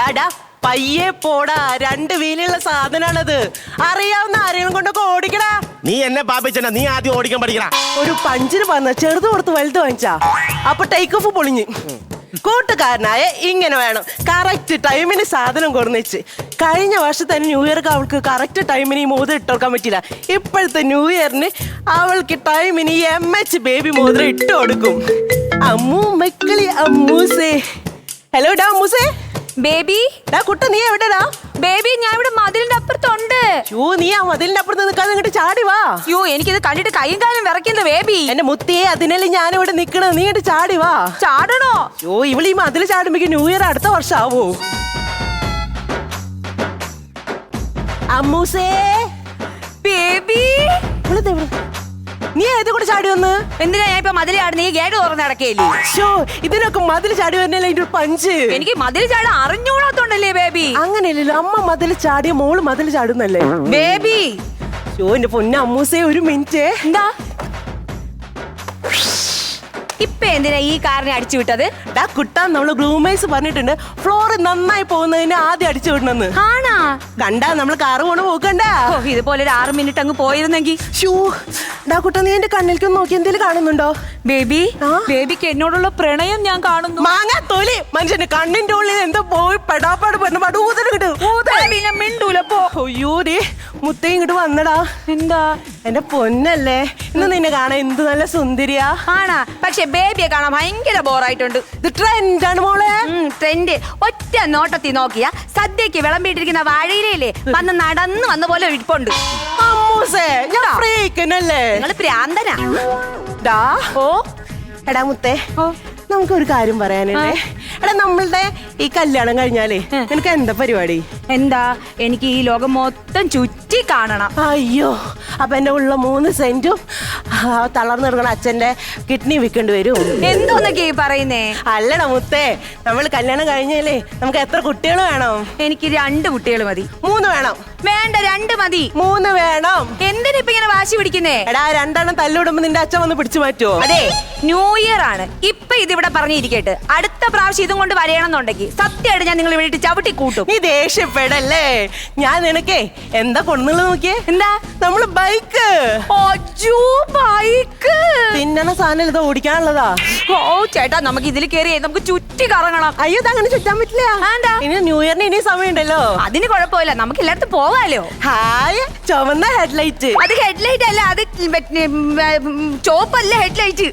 ഡാടാ പയ്യെ പോടാ രണ്ട് വീലുള്ള സാധനാണത്. അറിയാവുന്ന ആരെങ്കിലും കൊണ്ടൊക്കെ ഓടിക്കടാ. നീ എന്നെ പാപ്പിച്ചണ്ട നീ ആദ്യം ഓടിക്കാൻ പഠിക്കണ ഒരു പഞ്ചിന് പറഞ്ഞ ചെറുത് കൊടുത്ത് വലുത് വാങ്ങിച്ചാ. അപ്പൊ ടേക്ക് ഓഫ് പൊളിഞ്ഞ്. കൂട്ടുകാരനായ ഇങ്ങനെ വേണം. കറക്റ്റ് ടൈമിന് സാധനം കൊടുന്നേച്ച് കഴിഞ്ഞ വർഷത്തെ ന്യൂ ഇയർക്ക് അവൾക്ക് കറക്റ്റ് ടൈമിന് ഈ മോതിരം ഇട്ടുകൊടുക്കാൻ പറ്റില്ല ഇപ്പോഴത്തെ ന്യൂ ഇയറിന് അവൾക്ക് ടൈമിന് ഈ എം എച്ച് ബേബി മോതിരം ഇട്ട് കൊടുക്കും. അമ്മൂ മക്കളി അമ്മൂസേ. ഹലോ ഡാ അമ്മൂസേ. ബേബി കുട്ട നീ എവിടെടാ ബേബി ഞാൻ ഇവിടെ മതിലിന്റെ അപ്പുറത്തുണ്ട്. യോ നീ ആ മതിലിന്റെ അപ്പുറത്ത് നിൽക്കാതെ ഇങ്ങോട്ട് ചാടി വാ. അയ്യോ എനിക്കിത് കണ്ടിട്ട് കൈയും കാലും വിറയ്ക്കുന്നത് ബേബി. എന്റെ മുത്തിയെ അതിനല്ലേ ഞാൻ ഇവിടെ നിക്കണത് നീ ഇങ്ങോട്ട് ചാടി വാ. ചാടണോ? യോ ഇവൾ ഈ മതിൽ ചാടുമ്പോ ന്യൂ ഇയർ അടുത്ത വർഷം ആവോ അമ്മൂസേ. ബേബി. ഇവിടെ? നീ ഏത് കൂടെ ചാടി വന്ന്? എന്തിനാ ഞാൻ ഇപ്പൊ മതിൽ ചാടുന്ന? ഈ ഗേറ്റ് തുറന്ന് നടക്കേലേ. ഷോ ഇതിനൊക്കെ മതിൽ ചാടി വരണല്ലേ അതിന്റെ ഒരു പഞ്ച്? എനിക്ക് മതിൽ ചാടാൻ അറിഞ്ഞൂടാത്തോണ്ടല്ലേ ബേബി? അങ്ങനെയല്ലല്ലോ അമ്മ മതിൽ ചാടിയ മോൾ മതിൽ ചാടുന്നല്ലേ? ബേബി! ഷോ എന്റെ പൊന്ന അമ്മൂസേ ഒരു മിനിറ്റ്. എന്താ? ഇപ്പൊ എന്തിനാ ഈ കാറിനെ അടിച്ചു വിട്ടത്? ഡാ കുട്ടാൻ നമ്മൾ ഗ്രൂമേഴ്സ് പറഞ്ഞിട്ടുണ്ട് ഫ്ലോർ നന്നായി പോകുന്നതിന് ആദ്യം അടിച്ചു വിടണമെന്ന്. ആണാ? കണ്ടാ നമ്മൾ കാറ് പോണ പോക്കണ്ട ഓ ഇതുപോലെ ഒരു ആറ് മിനിറ്റ് അങ്ങ് പോയിരുന്നെങ്കിൽ ഷൂ ഡാ കുട്ട നീ എന്റെ കണ്ണിലേക്ക് നോക്കി എന്തെങ്കിലും കാണുന്നുണ്ടോ? ബേബി? ബേബിക്ക് എന്നോടുള്ള പ്രണയം ഞാൻ കാണുന്നു. മാങ്ങ തൊലി മനുഷ്യന്റെ കണ്ണിന്റെ ഉള്ളിൽ എന്തോ പോയി പെടാപ്പാട് കിട്ടും ബേബി, ഞാൻ മിണ്ടൂല പോ. അയ്യോ ഡേ മുത്തേ ഇങ്ങോട്ട് വന്നടാ. എന്താ? എന്റെ പൊന്നല്ലേ ഇന്ന് നിന്നെ കാണാൻ എന്ത് നല്ല സുന്ദരിയാ. ആണാ പക്ഷെ ബേബിയെ കാണാൻ ഭയങ്കര ബോറായിട്ടുണ്ട്. ഇത് ആണ് മോളെ. ട്രെൻഡ്. ഒറ്റ നോട്ടത്തിൽ നോക്കിയ സദ്യക്ക് വിളമ്പിയിട്ടിരിക്കുന്ന വാഴയിലയില്ലേ വന്ന് നടന്നു വന്ന പോലെ ഇരിപ്പുണ്ട്. അമ്മൂസേ ഞാൻ ഫ്രീക്കനല്ലേ? നിങ്ങൾ പ്രാന്തനാ. ഡാ ഓ. എടാ മുത്തേ നമുക്ക് ഒരു കാര്യം പറയാനുണ്ടേ എടാ നമ്മളുടെ ഈ കല്യാണം കഴിഞ്ഞാലേ നിനക്ക് എന്താ പരിപാടി? എന്താ? എനിക്ക് ഈ ലോകം മൊത്തം ചുറ്റി കാണണം. അയ്യോ അപ്പൊ എന്റെ ഉള്ള മൂന്ന് സെന്റും തളർന്നു കിടക്കണ അച്ഛന്റെ കിഡ്നി വിൽക്കേണ്ടി വരും. എന്തോന്നൊക്കെ ഈ പറയുന്നേ? അല്ലടാ മുത്തേ നമ്മൾ കല്യാണം കഴിഞ്ഞാലേ നമുക്ക് എത്ര കുട്ടികൾ വേണം? എനിക്ക് രണ്ട് കുട്ടികൾ മതി. മൂന്ന് വേണം. വേണ്ട രണ്ട് മതി. മൂന്ന് വേണം. ഇങ്ങനെ വാശി പിടിക്കുന്നേ. എടാ രണ്ടെണ്ണം തല്ലുവിടുമ്പോ നിന്റെ അച്ഛൻ വന്ന് പിടിച്ചു മാറ്റുമോ അതെ ന്യൂ ഇയർ ആണ്. ഇപ്പൊ ഇതിവിടെ പറഞ്ഞിരിക്കട്ടെ. അടുത്ത പ്രാവശ്യം ഇതും കൊണ്ട് വരയണമെന്നുണ്ടെങ്കിൽ സത്യമായിട്ട് ഞാൻ നിങ്ങൾ ഇവിടെ ചവിട്ടി കൂട്ടും. നീ ദേഷ്യപ്പെടല്ലേ? ഞാൻ നിനക്കേ എന്താ കൊണ്ടുള്ളത് നോക്കിയേ? എന്താ? നമ്മൾ ബൈക്ക്. അജു ബൈക്ക്. തിന്നണ സാധനം ഇത് ഓടിക്കാനുള്ളതാ. ഓ ചേട്ടാ നമുക്ക് ഇതിൽ കയറി നമുക്ക് ചുറ്റി കറങ്ങണം. അയ്യോ അങ്ങനെ ചുറ്റാൻ പറ്റില്ല. ആ, ഇനി ന്യൂ ഇയറിന് ഇനി സമയമുണ്ടല്ലോ. അതിന് കുഴപ്പമില്ല നമുക്ക് എല്ലായിടത്തും പോവാലോ ഹായ് ചുവന്ന ഹെഡ്ലൈറ്റ്. അത് ഹെഡ്ലൈറ്റ് അല്ല അത് ചോപ്പല്ല ഹെഡ്ലൈറ്റ്.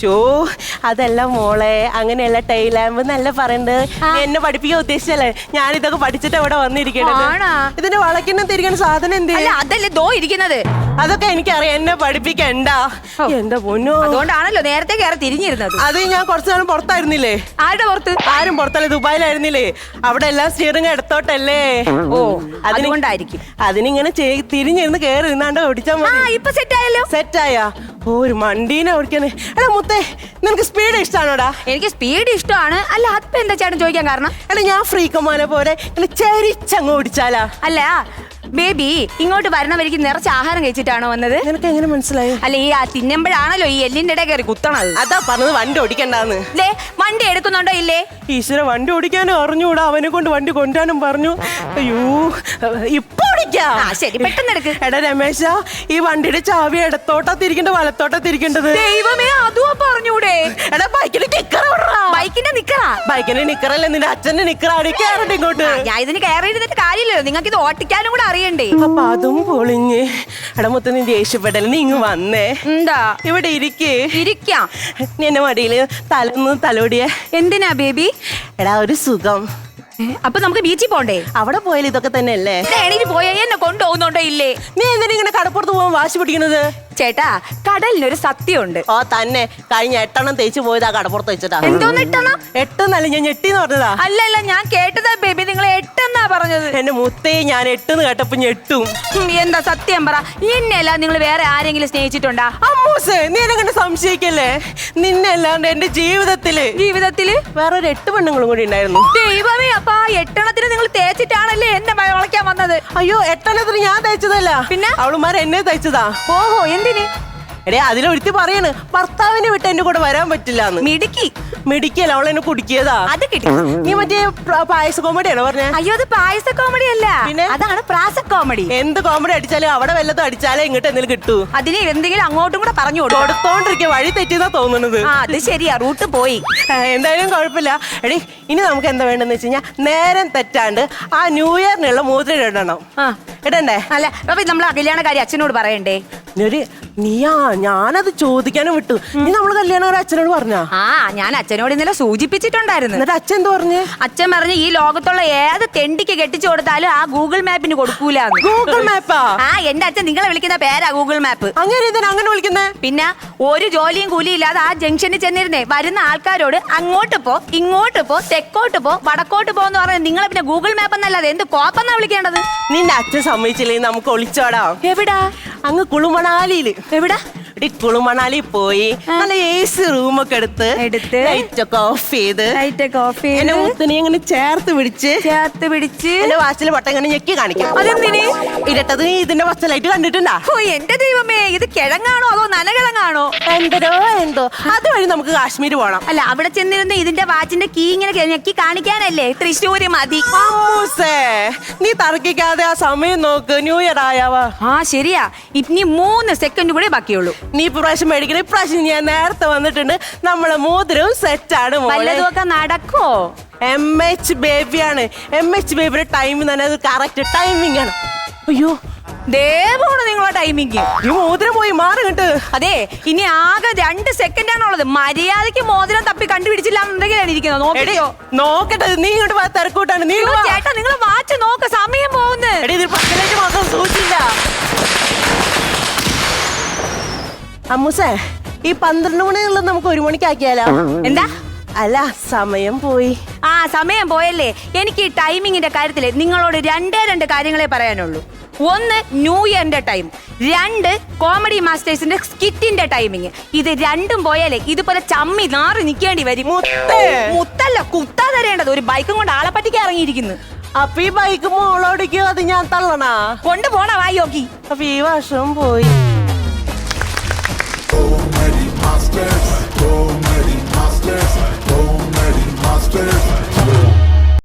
ഷോ അതല്ല മോളെ അങ്ങനെയല്ല ടൈൽ ലാമ്പ് എന്നല്ല പറയണ്ട്. എന്നെ പഠിപ്പിക്കാൻ ഉദ്ദേശിച്ചല്ലേ ഞാൻ ഇതൊക്കെ പഠിച്ചിട്ട് ഇവിടെ വന്നിരിക്കണത്? ആണാ? ഇതിന്റെ തിരിക്കുന്ന സാധനം എന്ത്? അല്ല അതല്ലേ ദോ ഇരിക്കുന്നത്. അതൊക്കെ എനിക്കറിയാം. എന്നെ പഠിപ്പിക്കണ്ട. എന്താ എന്റെ പൊന്നോ. അതുകൊണ്ടാണല്ലോ നേരത്തെ കയറി തിരിഞ്ഞിരുന്നത്. അത് ഞാൻ കുറച്ചു നേരം പുറത്തായിരുന്നില്ലേ? ആരുടെ പുറത്ത്? ആരും പുറത്തല്ലേ ദുബായിലായിരുന്നില്ലേ? അവിടെ എല്ലാം സ്റ്റിയറിംഗ് എടുത്തോട്ടല്ലേ? ഓ അതിന് അതുകൊണ്ടായിരിക്കും. അതിനിങ്ങനെ ചെയ്- തിരിഞ്ഞിരുന്ന് കേറി ഇരുന്നാണ്ട് ഓടിച്ചാ ആ മതി. ഇപ്പൊ സെറ്റ് ആയല്ലോ. സെറ്റായ ഓ ഒരു മണ്ടീനെ ഓടിക്കണേ. എടാ മുത്തേ നിനക്ക് സ്പീഡ് ഇഷ്ടാണോടാ? എനിക്ക് സ്പീഡ് ഇഷ്ടമാണ്. അല്ല അതിപ്പോ എന്താ ചേട്ടൻ ചോദിക്കാൻ കാരണം? അല്ല ഞാൻ ഫ്രീക്കമാനെ പോലെ ഇങ്ങനെ ചരിച്ചങ്ങ് ഓടിച്ചാലാ? അല്ല ബേബി ഇങ്ങോട്ട് വരണവരിക്ക് നിറച്ച് ആഹാരം കഴിച്ചിട്ടാണോ വന്നത്? നിനക്ക് എങ്ങനെ മനസ്സിലായി? അല്ല ഈ ആ തിന്നുമ്പോഴാണല്ലോ ഈ എല്ലിന്റെ ഇടയിൽ കയറി കുത്തണത്. അതാ പറഞ്ഞത് വണ്ടി ഓടിക്കണ്ടാന്ന്. ദേ വണ്ടി എടുക്കുന്നുണ്ടോ ഇല്ലേ? ഈശ്വര വണ്ടി ഓടിക്കാനും അറിഞ്ഞൂടാ അവനെ കൊണ്ട് വണ്ടി കൊണ്ടുവരാനും പറഞ്ഞു. അയ്യോ ഇപ്പൊ ആ ശരി പെട്ടെന്ന് എടുക്ക്. എടാ രമേശ ഈ വണ്ടിയുടെ ചാവി ഇടത്തോട്ടാ തിരിക്കേണ്ടത് വലത്തോട്ടാ തിരിക്കേണ്ടത്? ദൈവമേ അതും പറഞ്ഞൂടെ. എടാ ബൈക്കിന് നിക്കറ ബൈക്കിന്റെ നിക്കറാ? ബൈക്കിന് നിക്കറല്ലേ നിന്റെ അച്ഛന്റെ നിക്കറാണ്. കയറണ്ട ഇങ്ങോട്ട്. ഞാൻ ഇതിന് കയറി ഇരുന്നിട്ട് കാര്യമില്ലല്ലോ. നിങ്ങൾക്ക് ഇത് ഓട്ടിക്കാനും കൂടെ അറിയണ്ടേ. അപ്പൊ അതും പൊളിഞ്ഞ്. എടാ മുത്ത നീ ദേഷ്യപ്പെടൽ നീ ഇങ്ങ് വന്നേ. എന്താ? ഇവിടെ ഇരിക്കേ. ഇരിക്കാം? നീ എന്റെ മടിയിൽ തലന്ന് തലോടിയ. എന്തിനാ ബേബി? എടാ ഒരു സുഖം. അപ്പൊ നമുക്ക് ബീച്ചിൽ പോണ്ടേ? അവിടെ പോയാലും ഇതൊക്കെ തന്നെ അല്ലേ എണീറ്റ് പോയാ എന്നെ കൊണ്ടുപോകുന്നുണ്ടോ ഇല്ലേ? നീ എന്തിനാ ഇങ്ങനെ കടപ്പുറത്ത് പോകാൻ വാശി പിടിക്കുന്നത്? ചേട്ടാ കടലിനൊരു സത്യമുണ്ട്. ഓ തന്നെ. കഴിഞ്ഞ എട്ടെണ്ണം തേച്ച് പോയതാ കടപ്പുറത്ത് വെച്ചിട്ടാ. എന്തോന്ന് എട്ടെണ്ണം? എട്ടെന്നല്ല ഞാൻ ഞെട്ടിന്ന് പറഞ്ഞതാ. അല്ലല്ല അല്ല ഞാൻ കേട്ടതാ ബേബി. പറഞ്ഞത്? എന്റെ മുത്തേ ഞാൻ എട്ടെന്ന് കേട്ടപ്പോ ഞെട്ടും എന്താ സത്യം പറ. എന്നെയല്ല നിങ്ങൾ വേറെ ആരെങ്കിലും സ്നേഹിച്ചിട്ടുണ്ടാ? അമ്മൂസ് നീ എന്നെ കണ്ട് സംശയിക്കല്ലേ? നിന്നല്ലാണ്ട് എന്റെ ജീവിതത്തിൽ ജീവിതത്തിൽ? വേറെ ഒരു എട്ട് പെണ്ണുങ്ങളും കൂടി ഉണ്ടായിരുന്നു ദൈവമേ അപ്പൊ ആ എട്ടെണ്ണത്തിന് നിങ്ങൾ തേച്ചിട്ടാണല്ലേ എന്നെ വളയ്ക്കാൻ വന്നത്? അയ്യോ എട്ടെണ്ണത്തിന് ഞാൻ തേച്ചതല്ല. പിന്നെ? അവളുമാർ എന്നെ തയ്ച്ചതാ ഓഹോ എന്തിന്? എടേ അതിലൊരുത്തി പറയണ് ഭർത്താവിനെ വിട്ട് എന്റെ കൂടെ വരാൻ പറ്റില്ല മിടുക്കി. മിടുക്കിയല്ല അവൾ എന്നെ കുടിക്കിയതാ. അത് കിട്ടി. നീ മറ്റേ പായസ കോമഡിയാണോ പറഞ്ഞേ? അയ്യോ അത് പായസ കോമഡി അല്ല? അതാണ് പ്രാസ കോമഡി. എന്ത് കോമഡി അടിച്ചാലും അവിടെ വല്ലതും അടിച്ചാലേ ഇങ്ങോട്ട് എന്തെങ്കിലും കിട്ടൂ. അതിന് എന്തെങ്കിലും അങ്ങോട്ടും കൂടെ പറഞ്ഞു കൊടുത്തോണ്ടിരിക്കുക വഴി തെറ്റിന്നാ തോന്നുന്നത്. അത് ശരിയാ റൂട്ട് പോയി. എന്തായാലും കുഴപ്പമില്ല. എടി ഇനി നമുക്ക് എന്താ വേണ്ടെന്ന് വെച്ച് കഴിഞ്ഞാൽ നേരം തെറ്റാണ്ട് ആ ന്യൂ ഇയറിനുള്ള മോതിരം ഇടണം. ആ. ഇടണ്ടേ? അല്ല അപ്പൊ നമ്മൾ കാര്യം അച്ഛനോട് പറയണ്ടേ? ഒരു നീയാ ഞാനത് ചോദിക്കാനും വിട്ടു. നീ നമ്മൾ കല്യാണം ഒരു അച്ഛനോട് പറഞ്ഞ? ആ ഞാൻ അച്ഛനോട് ഇന്നലെ സൂചിപ്പിച്ചിട്ടുണ്ടായിരുന്നു. എന്നിട്ട് അച്ഛൻ എന്ത് പറഞ്ഞു? അച്ഛൻ പറഞ്ഞു ഈ ലോകത്തുള്ള ഏത് തെണ്ടിക്ക് കെട്ടിച്ചു കൊടുത്താലും ആ ഗൂഗിൾ മാപ്പിന് കൊടുക്കൂല ഗൂഗിൾ മാപ്പാ? ആ എന്റെ അച്ഛൻ നിങ്ങളെ വിളിക്കുന്ന പേരാ ഗൂഗിൾ മാപ്പ്. അങ്ങനെ ഇതിന് അങ്ങനെ വിളിക്കുന്നേ? പിന്നെ ഒരു ജോലിയും കൂലിയും ഇല്ലാതെ ആ ജംഗ്ഷനിൽ ചെന്നിരുന്നേ വരുന്ന ആൾക്കാരോട് അങ്ങോട്ട് പോ ഇങ്ങോട്ട് പോ തെക്കോട്ട് പോ വടക്കോട്ട് പോ എന്ന് പറഞ്ഞാൽ നിങ്ങളെ പിന്നെ ഗൂഗിൾ മാപ്പ് എന്നല്ലാതെ എന്ത് കോപ്പെന്നാ വിളിക്കേണ്ടത്? നിന്റെ അച്ഛൻ സമ്മതിച്ചില്ലേ നമുക്ക് ഒളിച്ചോടാം. എവിടാ? അങ്ങ് കുളുമണാലിയിൽ. എവിടാ? കുളുമണാലി പോയി നല്ല എ സി റൂമൊക്കെ എടുത്ത് എടുത്ത്. ലൈറ്റ് ഒക്കെ ഓഫ് ചെയ്ത് ലൈറ്റ് ഒക്കെ ഓഫ് ചെയ്ത്. എന്നെ മുത്തിനെ ഇങ്ങനെ ചേർത്ത് പിടിച്ച് ചേർത്ത് പിടിച്ച്. എന്റെ വാച്ചിലെ പട്ടം ഇങ്ങനെ ഞെക്കി കാണിക്കാം അതെന്തിന്? ഇരട്ടത് നീ ഇതിന്റെ പച്ച ലൈറ്റ് കണ്ടിട്ടുണ്ടാ? ഓ എന്റെ ദൈവമേ ഇത് കിഴങ്ങാണോ അതോ നനകിഴങ്ങാണോ? എന്തോ. എന്തോ അതുവഴി നമുക്ക് കാശ്മീർ പോകണം അല്ല അവിടെ ചെന്നിരുന്ന ഇതിന്റെ വാച്ചിന്റെ കീ ഇങ്ങനെ ഞെക്കി കാണിക്കാനല്ലേ? തൃശ്ശൂര് മതി. നീ തർക്കിക്കാതെ ആ സമയം നോക്ക്. ന്യൂ ഇയർ ആയാവാ. ആ ശരിയാ. ഇനി മൂന്ന് സെക്കൻഡ് കൂടെ ബാക്കിയുള്ളൂ. നീ ഇപ്രാവശ്യം മേടിക്കണം ഇപ്രാവശ്യം ഞാൻ നേരത്തെ വന്നിട്ടുണ്ട്. നമ്മളെ മോതിരവും സെറ്റാണ് വല്ലതുമൊക്കെ നടക്കോ എം എച്ച് ബേബിയാണ് എം എച്ച് ബേബിയുടെ ടൈം തന്നെ അത് കറക്റ്റ് ടൈമിംഗ് ആണ്. അയ്യോ. ദേവമാണ് നിങ്ങളെ ടൈമിങ് ഈ മോതിരം പോയി മാറി കിട്ട് അതെ ഇനി ആകെ രണ്ട് സെക്കൻഡ് ആണുള്ളത് മര്യാദയ്ക്ക് മോതിരം തപ്പി കണ്ടുപിടിച്ചില്ല എന്നുണ്ടെങ്കിലാണ് ഇരിക്കുന്നത്. നോക്കിയോ നോക്കട്ടെ നീ ഇങ്ങോട്ട് തിരക്കൂട്ടാണ്. നീ ചേട്ടാ നിങ്ങൾ വാച്ച് നോക്ക് സമയം പോകുന്നു എടി ഇത് പത്തിലേക്ക് മാത്രം സൂക്ഷില്ല അമ്മൂസേ ഈ പന്ത്രണ്ട് മണിയുള്ളത് നമുക്ക് ഒരു മണിക്കാക്കിയാലോ? എന്താ? അല്ല സമയം പോയി. ആ സമയം പോയല്ലേ. എനിക്ക് ഈ ടൈമിങ്ങിന്റെ കാര്യത്തിൽ നിങ്ങളോട് രണ്ടേ രണ്ട് കാര്യങ്ങളെ പറയാനുള്ളൂ. ഒന്ന് ന്യൂ ഇയറിന്റെ ടൈം. രണ്ട് കോമഡി മാസ്റ്റേഴ്സിന്റെ സ്കിറ്റിന്റെ ടൈമിങ് ഇത് രണ്ടും പോയാലേ ഇതുപോലെ ചമ്മി നാറി നിൽക്കേണ്ടി വരും. മുത്തേ. മുത്തല്ല കുത്താ തരേണ്ടത്. ഒരു ബൈക്കും കൊണ്ട് ആളെ പറ്റിക്ക് ഇറങ്ങിയിരിക്കുന്നു. അപ്പൊ ഈ ബൈക്ക് മോളോടിക്കോ അത് ഞാൻ തള്ളണ? കൊണ്ടുപോണ വായി നോക്കി അപ്പൊ ഈ വർഷം പോയി. monsters, comedy monsters, comedy monsters.